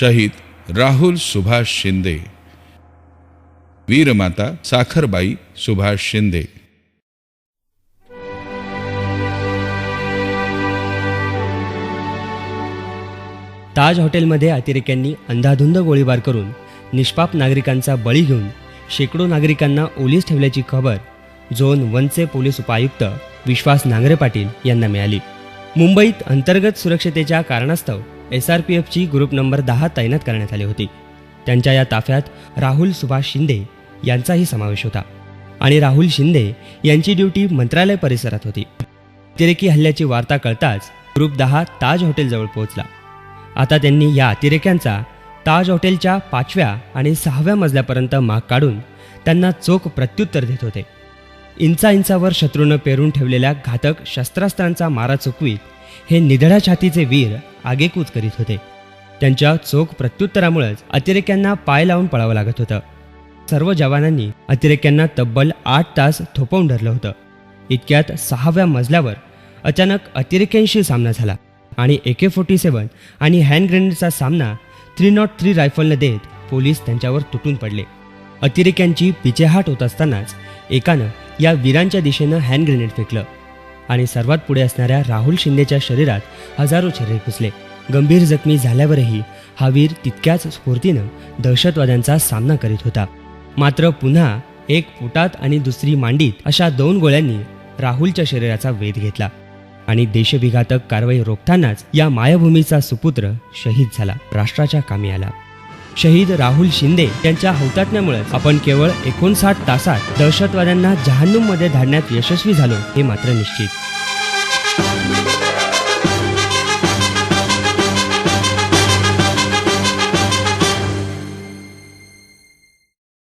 शहीद राहुल सुभाष शिंदे. वीरमाता साखरबाई सुभाष शिंदे. ताज हॉटेलमध्ये अतिरेक्यांनी अंधाधुंद गोळीबार करून निष्पाप नागरिकांचा बळी घेऊन शेकडो नागरिकांना ओलीस ठेवल्याची खबर झोन वनचे पोलीस उपायुक्त विश्वास नांगरे पाटील यांना मिळाली. मुंबईत अंतर्गत सुरक्षतेच्या कारणास्तव एस आर पी एफची ग्रुप नंबर दहा तैनात करण्यात आली होती. त्यांच्या या ताफ्यात राहुल सुभाष शिंदे यांचाही समावेश होता आणि राहुल शिंदे यांची ड्युटी मंत्रालय परिसरात होती. अतिरेकी हल्ल्याची वार्ता कळताच ग्रुप दहा ताज हॉटेलजवळ पोहोचला. आता त्यांनी या अतिरेक्यांचा ताज हॉटेलच्या पाचव्या आणि सहाव्या मजल्यापर्यंत माग काढून त्यांना चोख प्रत्युत्तर देत होते. इंचा इंचावर शत्रूनं पेरून ठेवलेल्या घातक शस्त्रास्त्रांचा मारा चुकवीत हे निधड्या छातीचे वीर आगेकूच करीत होते. त्यांच्या चोख प्रत्युत्तरामुळेच अतिरेक्यांना पाय लावून पळावं लागत होतं. सर्व जवानांनी अतिरेक्यांना तब्बल आठ तास थोपवून धरलं होतं. इतक्यात सहाव्या मजल्यावर अचानक अतिरेक्यांशी सामना झाला आणि ए के फोर्टी सेवन आणि हँड ग्रेनेडचा सामना थ्री नॉट थ्री रायफलनं देत पोलीस त्यांच्यावर तुटून पडले. अतिरेक्यांची पिछेहाट होत असतानाच एकानं या वीरांच्या दिशेनं हँड ग्रेनेड फेकलं. आणि सर्वात पुढे असणाऱ्या राहुल शिंदेच्या शरीरात हजारो शरीर घुसले गंभीर जखमी झाल्यावरही हा वीर तितक्याच स्फूर्तीनं दहशतवाद्यांचा सामना करीत होता. मात्र पुन्हा एक पोटात आणि दुसरी मांडीत अशा दोन गोळ्यांनी राहुलच्या शरीराचा वेध घेतला आणि देशविघातक कारवाई रोखतानाच या मायभूमीचा सुपुत्र शहीद झाला राष्ट्राच्या कामी आला. शहीद राहुल शिंदे यांच्या हौतात्म्यामुळे आपण केवळ एकोणसाठ तासात दहशतवाद्यांना जहान्नुममध्ये धाडण्यात यशस्वी झालो हे मात्र निश्चित.